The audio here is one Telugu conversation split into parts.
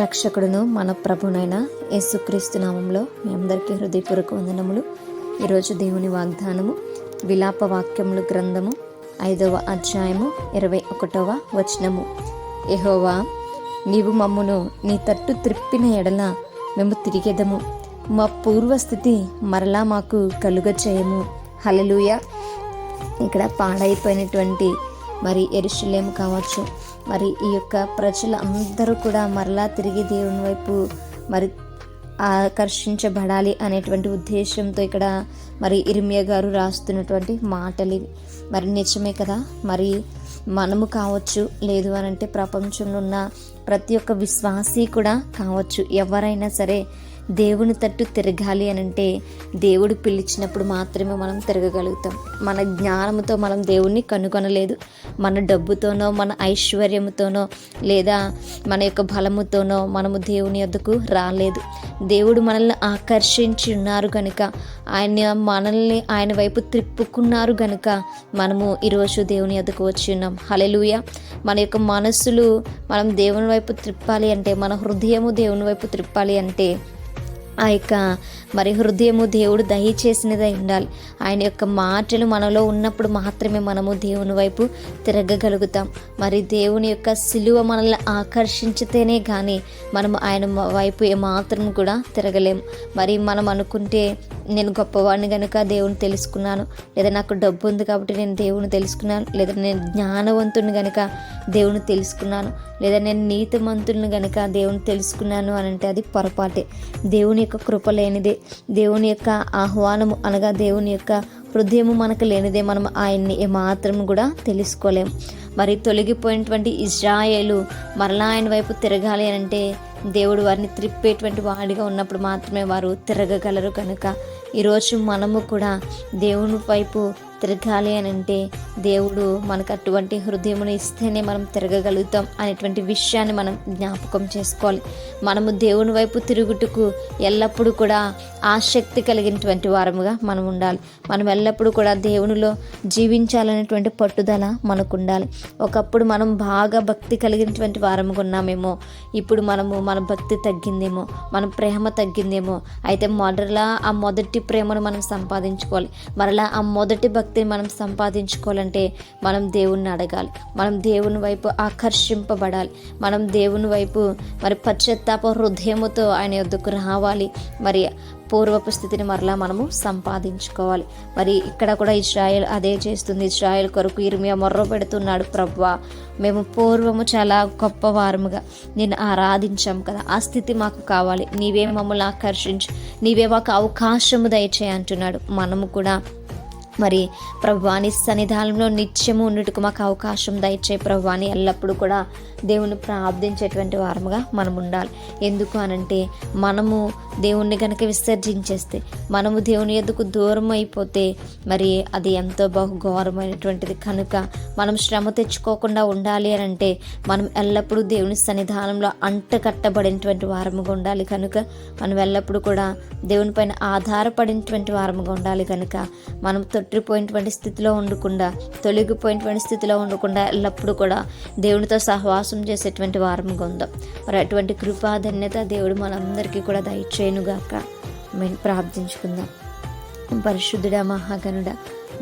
రక్షకుడును మన ప్రభునైన యేసుక్రీస్తు నామంలో మీ అందరికీ హృదయపూర్వక వందనములు. ఈరోజు దేవుని వాగ్దానము విలాప వాక్యములు గ్రంథము ఐదవ అధ్యాయము ఇరవై ఒకటవ వచనము. ఎహోవా నీవు మమ్మును నీ తట్టు త్రిప్పిన ఎడల మేము తిరిగెదము. మా పూర్వస్థితి మరలా మాకు కలుగ చేయము హలలుయ ఇక్కడ పాడైపోయినటువంటి మరి ఎరుషులేము కావచ్చు. మరి ఈ యొక్క ప్రజలు అందరూ కూడా మరలా తిరిగి దేవుని వైపు మరి ఆకర్షించబడాలి అనేటువంటి ఉద్దేశంతో ఇక్కడ మరి ఇరిమియ గారు రాస్తున్నటువంటి మాటలు మరి నిజమే కదా? మరి మనము కావచ్చు లేదు అని అంటే ప్రపంచంలో ఉన్న ప్రతి ఒక్క విశ్వాసి కూడా కావచ్చు. ఎవరైనా సరే దేవుని తట్టు తిరగాలి అని అంటే దేవుడు పిలిచినప్పుడు మాత్రమే మనం తిరగగలుగుతాం. మన జ్ఞానంతో మనం దేవుణ్ణి కనుగొనలేదు. మన డబ్బుతోనో మన ఐశ్వర్యముతోనో లేదా మన యొక్క బలముతోనో మనము దేవుని యొద్దకు రాలేదు. దేవుడు మనల్ని ఆకర్షించి ఉన్నారు కనుక ఆయన మనల్ని ఆయన వైపు త్రిప్పుకున్నారు కనుక మనము ఈరోజు దేవుని యొద్దకు వచ్చి ఉన్నాం. హలెలుయ మన యొక్క మనస్సులు మనం దేవుని వైపు త్రిప్పాలి అంటే మన హృదయము దేవుని వైపు త్రిప్పాలి అంటే ఆ యొక్క మరి హృదయము దేవుడు దయచేసినదై ఉండాలి. ఆయన యొక్క మాటలు మనలో ఉన్నప్పుడు మాత్రమే మనము దేవుని వైపు తిరగగలుగుతాం. మరి దేవుని యొక్క సిలువ మనల్ని ఆకర్షించితేనే కానీ మనము ఆయన వైపు ఏమాత్రం కూడా తిరగలేము మరి మనం అనుకుంటే నేను గొప్పవాడిని కనుక దేవుని తెలుసుకున్నాను లేదా నాకు డబ్బు ఉంది కాబట్టి నేను దేవుని తెలుసుకున్నాను లేదా నేను జ్ఞానవంతుని కనుక దేవుని తెలుసుకున్నాను లేదా నేను నీతిమంతుని కనుక దేవుని తెలుసుకున్నాను అని అంటే అది పొరపాటే. దేవుని యొక్క కృప లేనిదే దేవుని యొక్క ఆహ్వానము అనగా దేవుని యొక్క హృదయము మనకు లేనిదే మనం ఆయన్ని ఏమాత్రం కూడా తెలుసుకోలేం. మరి తొలగిపోయినటువంటి ఇజ్రాయేలు మరలా ఆయన వైపు తిరగాలి అని అంటే దేవుడు వారిని త్రిప్పేటువంటి వాడిగా ఉన్నప్పుడు మాత్రమే వారు తిరగగలరు కనుక. ఈరోజు మనము కూడా దేవుని వైపు తిరగాలి అని అంటే దేవుడు మనకు అటువంటి హృదయమును ఇస్తేనే మనం తిరగగలుగుతాం అనేటువంటి విషయాన్ని మనం జ్ఞాపకం చేసుకోవాలి. మనము దేవుని వైపు తిరుగుటకు ఎల్లప్పుడూ కూడా ఆసక్తి కలిగినటువంటి వారముగా మనం ఉండాలి. మనం ఎల్లప్పుడూ కూడా దేవునిలో జీవించాలనేటువంటి పట్టుదల మనకు ఉండాలి ఒకప్పుడు మనం బాగా భక్తి కలిగినటువంటి వారముగా ఉన్నామేమో. ఇప్పుడు మనము మన భక్తి తగ్గిందేమో. మన ప్రేమ తగ్గిందేమో. అయితే మొదలా ఆ మొదటి ప్రేమను మనం సంపాదించుకోవాలి. మరలా ఆ మొదటి భక్తిని మనం సంపాదించుకోవాలంటే మనం దేవుణ్ణి అడగాలి. మనం దేవుని వైపు ఆకర్షింపబడాలి. మనం దేవుని వైపు మరి పశ్చాత్తాప హృదయముతో ఆయన యొద్దకు రావాలి. మరి పూర్వపు స్థితిని మరలా మనము సంపాదించుకోవాలి. మరి ఇక్కడ కూడా ఇస్రాయల్ అదే చేస్తుంది. ఇస్రాయల్ కొరకు ఇర్మియా మొర్ర పెడుతున్నాడు. ప్రవ్వా మేము పూర్వము చాలా గొప్పవారముగా నేను ఆరాధించాం కదా. ఆ స్థితి మాకు కావాలి. నీవే మమ్మల్ని ఆకర్షించు. నీవే మాకు అవకాశము దయచేయ అంటున్నాడు. మనము కూడా మరి ప్రభువాని సన్నిధానంలో నిత్యము ఉన్నట్టుకు మాకు అవకాశం దయచే ప్రభువాని ఎల్లప్పుడూ కూడా దేవుని ప్రార్థించేటువంటి వారముగా మనం ఉండాలి ఎందుకు అనంటే మనము దేవుణ్ణి కనుక విసర్జించేస్తే మనము దేవుని ఎందుకు దూరం అయిపోతే మరి అది ఎంతో బహు ఘోరమైనటువంటిది కనుక మనం శ్రమ తెచ్చుకోకుండా ఉండాలి అని అంటే మనం ఎల్లప్పుడూ దేవుని సన్నిధానంలో అంట కట్టబడినటువంటి వారముగా ఉండాలి కనుక. మనం ఎల్లప్పుడూ కూడా దేవుని పైన ఆధారపడినటువంటి వారముగా ఉండాలి కనుక. మనం తొట్టిపోయినటువంటి స్థితిలో ఉండకుండా తొలగిపోయినటువంటి స్థితిలో ఉండకుండా ఎల్లప్పుడూ కూడా దేవునితో సహవాసం చేసేటువంటి వారంగా ఉందాం మరి అటువంటి కృపాధన్యత దేవుడు మనందరికీ కూడా దయచేయనుగాక. మేము ప్రార్థించుకుందాం. పరిశుద్ధుడా మహాగణుడ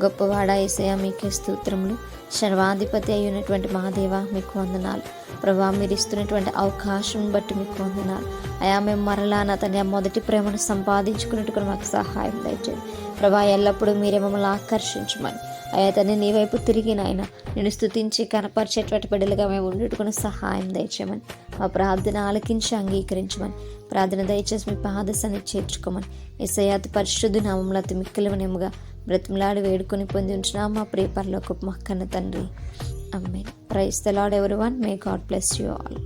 గొప్పవాడ ఏసయ మీకే స్తోత్రములు. సర్వాధిపతి అయినటువంటి మా దేవ మీకు వందనాలు. ప్రభా మీరు ఇస్తున్నటువంటి అవకాశం బట్టి మీకు వందనాలు. అయా మేము మరలా నా తన మొదటి ప్రేమను సంపాదించుకున్నట్టు మాకు సహాయం దయచేది ప్రభా ఎల్లప్పుడూ మీరే మమ్మల్ని ఆకర్షించమని. అయ్యా తను నీ వైపు తిరిగి నాయన నేను స్థుతించి కనపరిచేటువంటి బిడ్డలుగా మేము ఉండేట్టుకుని సహాయం దయచేయమని. మా ప్రార్థన ఆలకించి అంగీకరించమని. ప్రార్థన దయచేసి మీ పాదశాన్ని చేర్చుకోమని. ఎస్ఐయాతి పరిశుద్ధి నామంలో అతి మిక్కిలవనేముగా బ్రతిమలాడి వేడుకొని పొంది ఉంచిన మా ప్రియపరలో ఒక కన్న తండ్రి. అమ్మే praise the lord everyone may god bless you all.